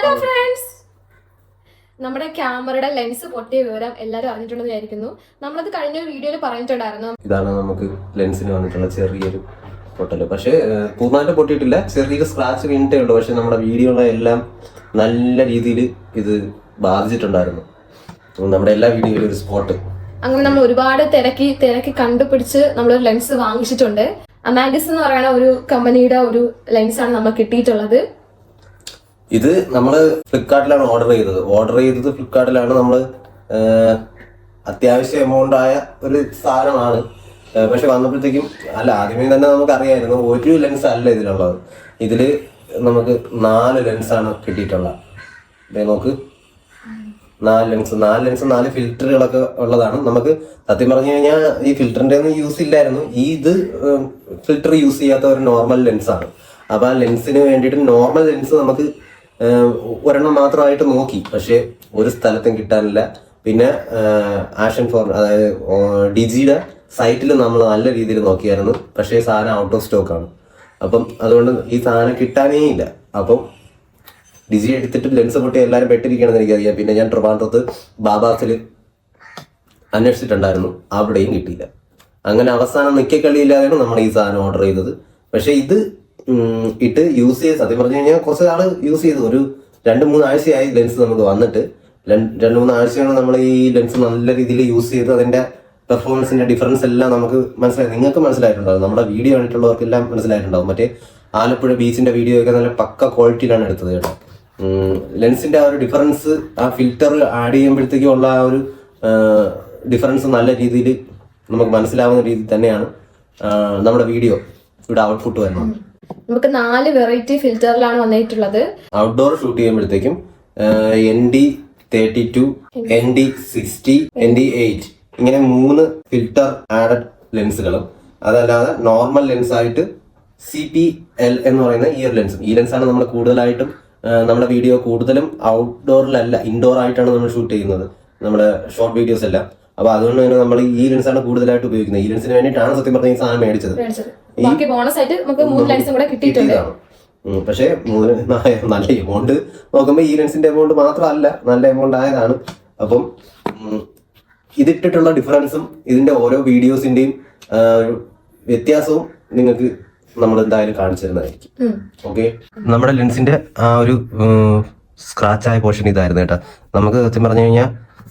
Hello friends നമ്മുടെ ക്യാമറയുടെ lens പൊട്ടിയ വിവരം എല്ലാവരും അറിഞ്ഞിട്ടുണ്ടെന്ന് വിചാരിക്കുന്നു. നമ്മളത് കഴിഞ്ഞ ഒരു വീഡിയോയിൽ പറഞ്ഞിട്ടുണ്ടായിരുന്നു. ഇതാണ് നമുക്ക് ലെൻസിന് വന്നിട്ടുള്ള ചെറിയൊരു പൊട്ടൽ. പക്ഷേ പൂർണമായിട്ട് പൊട്ടിയിട്ടില്ല. ചെറിയൊരു സ്ക്രാച്ച് വീണിട്ടേ ഉള്ളൂ. പക്ഷെ നമ്മുടെ വീഡിയോകളെ എല്ലാം നല്ല രീതിയിൽ ഇത് ബാധിച്ചിട്ടുണ്ടായിരുന്നു. നമ്മുടെ എല്ലാ വീഡിയോയിലും ഒരു സ്പോട്ട് അങ്ങനെ നമ്മൾ ഒരുപാട് തിരക്കി തിരക്കി കണ്ടുപിടിച്ച് നമ്മളൊരു ലെൻസ് വാങ്ങിച്ചിട്ടുണ്ട്. അമാഗസ് എന്ന് പറയുന്ന ഒരു കമ്പനിയുടെ ഒരു ലെൻസാണ് നമ്മൾ കിട്ടിയിട്ടുള്ളത്. ഇത് നമ്മൾ ഫ്ലിപ്കാർട്ടിലാണ് ഓർഡർ ചെയ്തത്. ഓർഡർ ചെയ്തത് ഫ്ലിപ്കാർട്ടിലാണ് നമ്മൾ അത്യാവശ്യം എമൗണ്ട് ആയ ഒരു സാധനമാണ്. പക്ഷെ വന്നപ്പോഴത്തേക്കും അല്ല ആദ്യമേ തന്നെ നമുക്ക് അറിയായിരുന്നു ഒരു ലെൻസ് അല്ല ഇതിലുള്ളത്. ഇതിൽ നമുക്ക് നാല് ലെൻസാണ് കിട്ടിയിട്ടുള്ളത്. നോക്ക്. നാല് ലെൻസ് നാല് ലെൻസ് നാല് ഫിൽറ്ററുകളൊക്കെ ഉള്ളതാണ്. നമുക്ക് സത്യം പറഞ്ഞു കഴിഞ്ഞാൽ ഈ ഫിൽറ്ററിന്റെ ഒന്നും യൂസ് ഇല്ലായിരുന്നു. ഈ ഇത് ഫിൽറ്റർ യൂസ് ചെയ്യാത്ത ഒരു നോർമൽ ലെൻസാണ് അപ്പോൾ ആ ലെൻസിന് വേണ്ടിയിട്ട് നോർമൽ ലെൻസ് നമുക്ക് ഒരെണ്ണം മാത്രമായിട്ട് നോക്കി. പക്ഷേ ഒരു സ്ഥലത്തും കിട്ടാനില്ല. പിന്നെ ആഷൻ ഫോർ അതായത് ഡിജിയുടെ സൈറ്റിൽ നമ്മൾ നല്ല രീതിയിൽ നോക്കിയായിരുന്നു. പക്ഷേ സാധനം ഔട്ട് ഓഫ് സ്റ്റോക്ക് ആണ്. അപ്പം അതുകൊണ്ട് ഈ സാധനം കിട്ടാനേ ഇല്ല. അപ്പം ഡിജി എടുത്തിട്ട് ലെൻസ് പൊട്ടി എല്ലാവരും പെട്ടിരിക്കണമെന്ന് എനിക്കറിയാം. പിന്നെ ഞാൻ ട്രിവാൻഡ്രത്ത് ബാബാസിൽ അന്വേഷിച്ചിട്ടുണ്ടായിരുന്നു. അവിടെയും കിട്ടിയില്ല. അങ്ങനെ അവസാനം നിക്കക്കളിയില്ലാതെയാണ് നമ്മൾ ഈ സാധനം ഓർഡർ ചെയ്തത്. പക്ഷേ ഇത് ഇട്ട് യൂസ് ചെയ്ത് സത്യം പറഞ്ഞു കഴിഞ്ഞാൽ കുറച്ച് നാൾ യൂസ് ചെയ്തു. ഒരു രണ്ട് മൂന്ന് ആഴ്ചയായി ലെൻസ് നമുക്ക് വന്നിട്ട്. രണ്ട് മൂന്ന് ആഴ്ചയാണ് നമ്മൾ ഈ ലെൻസ് നല്ല രീതിയിൽ യൂസ് ചെയ്ത് അതിന്റെ പെർഫോമൻസിന്റെ ഡിഫറൻസ് എല്ലാം നമുക്ക് മനസ്സിലായി. നിങ്ങൾക്ക് മനസ്സിലായിട്ടുണ്ടാവും. നമ്മുടെ വീഡിയോ കണ്ടിട്ടുള്ളവർക്കെല്ലാം മനസ്സിലായിട്ടുണ്ടാവും. മറ്റേ ആലപ്പുഴ ബീച്ചിന്റെ വീഡിയോ ഒക്കെ നല്ല പക്ക ക്വാളിറ്റിയിലാണ് എടുത്തത് കേട്ടോ. ലെൻസിന്റെ ആ ഒരു ഡിഫറൻസ് ആ ഫിൽറ്റർ ആഡ് ചെയ്യുമ്പോഴത്തേക്കും ഉള്ള ആ ഒരു ഡിഫറൻസ് നല്ല രീതിയിൽ നമുക്ക് മനസ്സിലാവുന്ന രീതിയിൽ തന്നെയാണ് നമ്മുടെ വീഡിയോ ഇവിടെ ഔട്ട്പുട്ട് വരുന്നത്. നമുക്ക് നാല് വെറൈറ്റി ഫിൽറ്ററിലാണ് വന്നിട്ടുള്ളത്. ഔട്ട്ഡോർ ഷൂട്ട് ചെയ്യുമ്പോഴത്തേക്കും N D thirty two N D sixty N D eight ഇങ്ങനെ മൂന്ന് ഫിൽറ്റർ ആഡഡ് ലെൻസുകളും അതല്ലാതെ നോർമൽ ലെൻസ് ആയിട്ട് സി പി എൽ എന്ന് പറയുന്ന ഈ ഒരു ലെൻസും ഈ ലെൻസാണ് നമ്മൾ കൂടുതലായിട്ടും നമ്മുടെ വീഡിയോ കൂടുതലും ഔട്ട്ഡോറിലല്ല ഇൻഡോർ ആയിട്ടാണ് നമ്മൾ ഷൂട്ട് ചെയ്യുന്നത്. നമ്മുടെ ഷോർട്ട് വീഡിയോസ് എല്ലാം അപ്പൊ അതുകൊണ്ട് തന്നെ നമ്മൾ ഈ ലെൻസാണ് കൂടുതലായിട്ട് ഉപയോഗിക്കുന്നത്. ഈ ലെൻസിന് വേണ്ടിയിട്ടാണ് സത്യം പറഞ്ഞ ഈ സാധനം മേടിച്ചത്. ബാക്കി ബോണസ് ആയിട്ട് നമുക്ക് മൂന്ന് ലെൻസും കൂടെ കിട്ടിയിട്ടുണ്ട്. പക്ഷേ മൂന്ന് നല്ല എമൗണ്ട് നോക്കുമ്പോൾ ഈ ലെൻസിന്റെ എമൗണ്ട് മാത്രമല്ല നല്ല എമൗണ്ട് ആയതാണ്. അപ്പം ഇതിട്ടിട്ടുള്ള ഡിഫറൻസും ഇതിന്റെ ഓരോ വീഡിയോസിന്റെയും വ്യത്യാസവും നിങ്ങൾക്ക് നമ്മൾ എന്തായാലും കാണിച്ചു തരുന്നതായിരിക്കും. ഓക്കെ നമ്മുടെ ലെൻസിന്റെ ആ ഒരു സ്ക്രാച്ച് ആയ പോർഷൻ ഇതായിരുന്നു കേട്ടോ. നമുക്ക് സത്യം പറഞ്ഞു കഴിഞ്ഞാൽ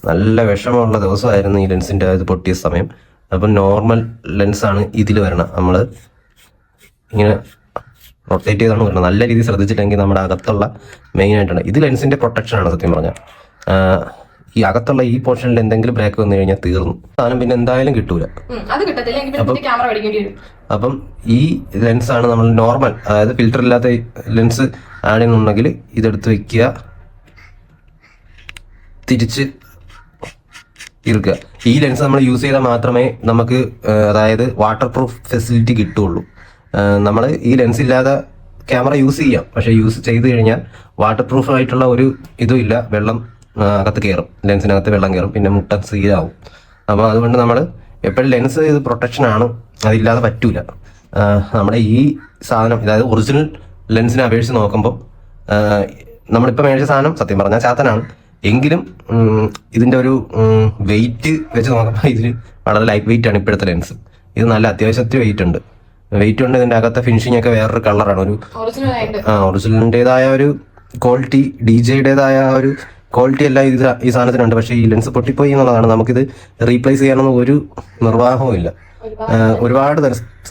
നല്ല വിഷമമുള്ള ദിവസമായിരുന്നു ഈ ലെൻസിന്റെ ഇത് പൊട്ടിയ സമയം. അപ്പം നോർമൽ ലെൻസാണ് ഇതിൽ വരണം. നമ്മൾ ഇങ്ങനെ റൊട്ടേറ്റ് ചെയ്താണ് വരുന്നത് നല്ല രീതിയിൽ ശ്രദ്ധിച്ചില്ലെങ്കിൽ നമ്മുടെ അകത്തുള്ള മെയിൻ ആയിട്ടാണ്. ഇത് ലെൻസിന്റെ പ്രൊട്ടക്ഷൻ ആണ് സത്യം പറഞ്ഞാൽ ഈ അകത്തുള്ള ഈ പോർഷനിൽ എന്തെങ്കിലും ബ്രേക്ക് വന്നു കഴിഞ്ഞാൽ തീർന്നു. സാധനം പിന്നെ എന്തായാലും കിട്ടൂല. അപ്പം ഈ ലെൻസാണ് നമ്മൾ നോർമൽ അതായത് ഫിൽറ്റർ ഇല്ലാത്ത ലെൻസ് ആഡ് ചെയ്യുന്നുണ്ടെങ്കിൽ ഇതെടുത്ത് വെക്കുക. തിരിച്ച് ഇറുക്കുക ഈ ലെൻസ് നമ്മൾ യൂസ് ചെയ്താൽ മാത്രമേ നമുക്ക് അതായത് വാട്ടർ പ്രൂഫ് ഫെസിലിറ്റി കിട്ടുള്ളൂ നമ്മൾ ഈ ലെൻസ് ഇല്ലാതെ ക്യാമറ യൂസ് ചെയ്യാം. പക്ഷേ യൂസ് ചെയ്ത് കഴിഞ്ഞാൽ വാട്ടർ പ്രൂഫ് ആയിട്ടുള്ള ഒരു ഇതും ഇല്ല. വെള്ളം അകത്ത് കയറും. ലെൻസിനകത്ത് വെള്ളം കയറും. പിന്നെ മുട്ട സീലാവും അപ്പോൾ അതുകൊണ്ട് നമ്മൾ എപ്പോഴും ലെൻസ് ഇത് പ്രൊട്ടക്ഷൻ ആണ്. അതില്ലാതെ പറ്റൂല. നമ്മുടെ ഈ സാധനം അതായത് ഒറിജിനൽ ലെൻസിനെ അപേക്ഷിച്ച് നോക്കുമ്പോൾ നമ്മളിപ്പോൾ മേടിച്ച സാധനം സത്യം പറഞ്ഞാൽ ചാത്തനാണ്. എങ്കിലും ഇതിന്റെ ഇതിന്റെ ഒരു വെയിറ്റ് വെച്ച് നോക്കുമ്പോൾ ഇതിൽ വളരെ ലൈറ്റ് വെയിറ്റ് ആണ് ഇപ്പോഴത്തെ ലെൻസ് ഇത് നല്ല അത്യാവശ്യത്തിൽ വെയിറ്റ് ഉണ്ട്. വെയിറ്റ് ഉണ്ട് ഇതിന്റെ അകത്തെ ഫിനിഷിംഗ് ഒക്കെ വേറൊരു കളറാണ് ഒരു ആ ഒറിജിനലിന്റെതായ ഒരു ക്വാളിറ്റി ഡി ജെയുടേതായ ഒരു ക്വാളിറ്റി എല്ലാം ഇത് ഈ സാധനത്തിനുണ്ട് പക്ഷേ ഈ ലെൻസ് പൊട്ടിപ്പോയി എന്നുള്ളതാണ്. നമുക്കിത് റീപ്ലേസ് ചെയ്യാനൊന്നും ഒരു നിർവാഹവും ഇല്ല. ഒരുപാട്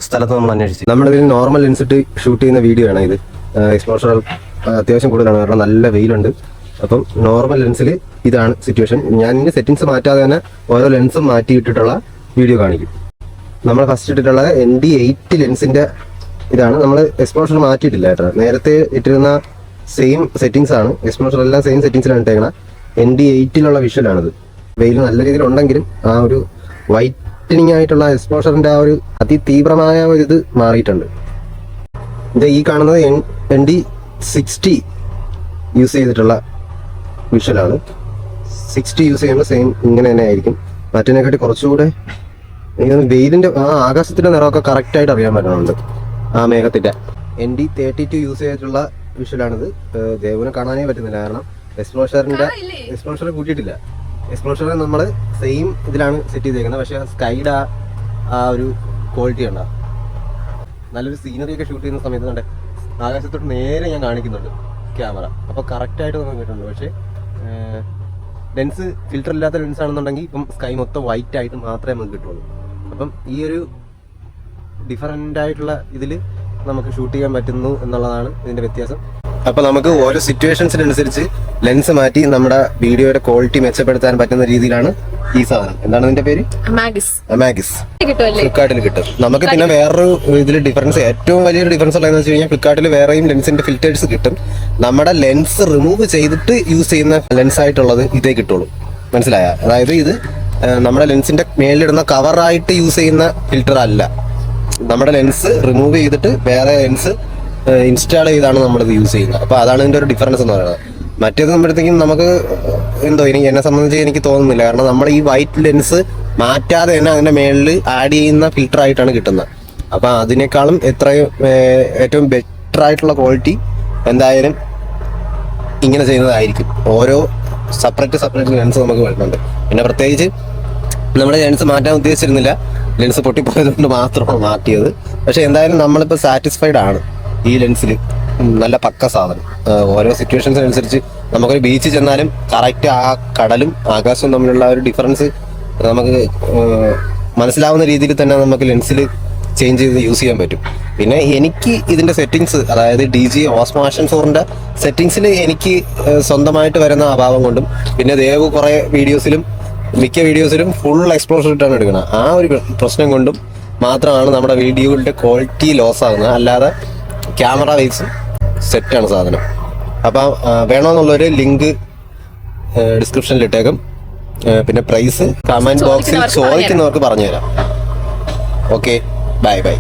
സ്ഥലത്ത്. നമ്മൾ അന്വേഷിച്ചു. നമ്മളിതിൽ നോർമൽ ലെൻസ് ഇട്ട് ഷൂട്ട് ചെയ്യുന്ന വീഡിയോ ആണ് ഇത്. എക്സ്പോഷർ അത്യാവശ്യം കൂടുതലാണ്. കാരണം നല്ല വെയിലുണ്ട്. അപ്പം നോർമൽ ലെൻസിൽ ഇതാണ് സിറ്റുവേഷൻ ഞാൻ ഇതിന്റെ സെറ്റിങ്സ് മാറ്റാതെ തന്നെ ഓരോ ലെൻസും മാറ്റി ഇട്ടിട്ടുള്ള വീഡിയോ കാണിക്കും. നമ്മൾ ഫസ്റ്റ് ഇട്ടിട്ടുള്ള എൻ ഡി എയ്റ്റ് ലെൻസിന്റെ ഇതാണ്. നമ്മൾ എക്സ്പോഷർ മാറ്റിയിട്ടില്ല കേട്ടോ. നേരത്തെ ഇട്ടിരുന്ന സെയിം സെറ്റിങ്സ് ആണ്. എക്സ്പോഷർ എല്ലാം സെയിം സെറ്റിങ്സിലാണ് ഇട്ടേക്കണ. എൻ ഡി എയ്റ്റിലുള്ള വിഷ്വലാണ് വെയിൽ നല്ല രീതിയിൽ ഉണ്ടെങ്കിലും ആ ഒരു വൈറ്റനിങ് ആയിട്ടുള്ള എക്സ്പോഷറിന്റെ ആ ഒരു അതിതീവ്രമായ ഒരു ഇത് മാറിയിട്ടുണ്ട്. ഇത് ഈ കാണുന്നത് എൻ ഡി സിക്സ്റ്റി യൂസ് ചെയ്തിട്ടുള്ള വിഷ്വലാണ്. സിക്സ്റ്റി യൂസ് ചെയ്യുമ്പോൾ സെയിം ഇങ്ങനെ തന്നെ ആയിരിക്കും. മറ്റേനെക്കാട്ടി കുറച്ചുകൂടെ എനിക്ക് വെയിലിന്റെ ആ ആകാശത്തിന്റെ നിറമൊക്കെ കറക്റ്റ് ആയിട്ട് അറിയാൻ പറ്റുന്നുണ്ട് ആ മേഘത്തിന്റെ. N D thirty two use ചെയ്തിട്ടുള്ള വിഷ്വലാണിത്. ദേവനെ കാണാനേ പറ്റുന്നില്ല. കാരണം എക്സ്പ്ലോഷറിന്റെ എക്സ്പ്ലോഷർ കൂട്ടിയിട്ടില്ല. എക്സ്പ്ലോഷർ നമ്മൾ സെയിം ഇതിലാണ് സെറ്റ് ചെയ്തേക്കുന്നത്. പക്ഷേ സ്കൈഡ് ആ ആ ഒരു ക്വാളിറ്റി ഉണ്ട്? നല്ലൊരു സീനറി ഒക്കെ ഷൂട്ട് ചെയ്യുന്ന സമയത്ത് ആകാശത്തോട്ട് നേരെ ഞാൻ കാണിക്കുന്നുണ്ട് ക്യാമറ അപ്പോൾ കറക്റ്റ് ആയിട്ട് നമുക്ക് കിട്ടുന്നുണ്ട്. പക്ഷേ ലെൻസ് ഫിൽറ്റർ ഇല്ലാത്ത ലെൻസ് ആണെന്നുണ്ടെങ്കിൽ ഇപ്പം സ്കൈ മൊത്തം വൈറ്റ് ആയിട്ട് മാത്രമേ നമുക്ക് കിട്ടുള്ളൂ. അപ്പം ഈ ഒരു ഡിഫറന്റ് ആയിട്ടുള്ള ഇതിൽ നമുക്ക് ഷൂട്ട് ചെയ്യാൻ പറ്റുന്നു എന്നുള്ളതാണ് ഇതിന്റെ വ്യത്യാസം. അപ്പം നമുക്ക് ഓരോ സിറ്റുവേഷൻസിനനുസരിച്ച് ലെൻസ് മാറ്റി നമ്മുടെ വീഡിയോയുടെ ക്വാളിറ്റി മെച്ചപ്പെടുത്താൻ പറ്റുന്ന രീതിയിലാണ് ഈ സാധനം. എന്താണ് ഇതിന്റെ പേര്? മാഗിസ് അമാഗിസ്. ഫ്ലിപ്കാർട്ടിൽ കിട്ടും. നമുക്ക് പിന്നെ വേറൊരു ഇതിൽ ഡിഫറൻസ് ഏറ്റവും വലിയൊരു ഡിഫറൻസ് ഉള്ളതെന്ന് വെച്ച് കഴിഞ്ഞാൽ ഫ്ലിപ്കാർട്ടിൽ വേറെയും ലെൻസിന്റെ ഫിൽറ്റേഴ്സ് കിട്ടും. നമ്മുടെ ലെൻസ് റിമൂവ് ചെയ്തിട്ട് യൂസ് ചെയ്യുന്ന ലെൻസ് ആയിട്ടുള്ളത് ഇതേ കിട്ടുള്ളൂ. മനസ്സിലായ? അതായത് ഇത് നമ്മുടെ ലെൻസിന്റെ മേലിടുന്ന കവറായിട്ട് യൂസ് ചെയ്യുന്ന ഫിൽറ്റർ അല്ല. നമ്മുടെ ലെൻസ് റിമൂവ് ചെയ്തിട്ട് വേറെ ലെൻസ് ഇൻസ്റ്റാൾ ചെയ്താണ് നമ്മളിത് യൂസ് ചെയ്യുന്നത്. അപ്പൊ അതാണ് ഇതിന്റെ ഒരു ഡിഫറൻസ് എന്ന് പറയുന്നത്. മറ്റേത് നമ്മളത്തേക്കും നമുക്ക് എന്തോ ഇനി എന്നെ സംബന്ധിച്ച് എനിക്ക് തോന്നുന്നില്ല. കാരണം നമ്മൾ ഈ വൈറ്റ് ലെൻസ് മാറ്റാതെ തന്നെ അതിന്റെ മേളിൽ ആഡ് ചെയ്യുന്ന ഫിൽട്ടർ ആയിട്ടാണ് കിട്ടുന്നത്. അപ്പൊ അതിനേക്കാളും എത്രയും ഏറ്റവും ബെറ്റർ ആയിട്ടുള്ള ക്വാളിറ്റി എന്തായാലും ഇങ്ങനെ ചെയ്യുന്നതായിരിക്കും. ഓരോ സെപ്പറേറ്റ് സെപ്പറേറ്റ് ലെൻസ് നമുക്ക് വരുന്നുണ്ട്. പിന്നെ പ്രത്യേകിച്ച് നമ്മൾ ലെൻസ് മാറ്റാൻ ഉദ്ദേശിച്ചിരുന്നില്ല. ലെൻസ് പൊട്ടിപ്പോയത് കൊണ്ട് മാത്രമാണ് മാറ്റിയത്. പക്ഷെ എന്തായാലും നമ്മളിപ്പോൾ സാറ്റിസ്ഫൈഡ് ആണ് ഈ ലെൻസിൽ നല്ല പക്ക സാധനം. ഓരോ സിറ്റുവേഷൻസ് അനുസരിച്ച് നമുക്കൊരു ബീച്ച് ചെന്നാലും കറക്റ്റ് ആ കടലും ആകാശവും തമ്മിലുള്ള ഒരു ഡിഫറൻസ് നമുക്ക് മനസ്സിലാവുന്ന രീതിയിൽ തന്നെ നമുക്ക് ലെൻസിൽ ചേഞ്ച് ചെയ്ത് യൂസ് ചെയ്യാൻ പറ്റും. പിന്നെ എനിക്ക് ഇതിന്റെ സെറ്റിങ്സ് അതായത് ഡി ജി ഓസ്മാഷൻ ഫോറിന്റെ സെറ്റിങ്സിൽ എനിക്ക് സ്വന്തമായിട്ട് വരുന്ന അഭാവം കൊണ്ടും പിന്നെ ദേവ് കുറെ വീഡിയോസിലും മിക്ക വീഡിയോസിലും ഫുൾ എക്സ്പ്ലോഷർ ഇട്ടാണ് എടുക്കുന്നത്. ആ ഒരു പ്രശ്നം കൊണ്ടും മാത്രമാണ് നമ്മുടെ വീഡിയോകളുടെ ക്വാളിറ്റി ലോസ് ആകുന്നത്. അല്ലാതെ ക്യാമറ വൈസ് സെറ്റാണ് സാധനം. അപ്പോൾ വേണമെന്നുള്ളൊരു ലിങ്ക് ഡിസ്ക്രിപ്ഷനിൽ ഇട്ടേക്കും. പിന്നെ പ്രൈസ് കമന്റ് ബോക്സിൽ ചോദിക്കുന്നവർക്ക് പറഞ്ഞുതരാം. Okay bye bye.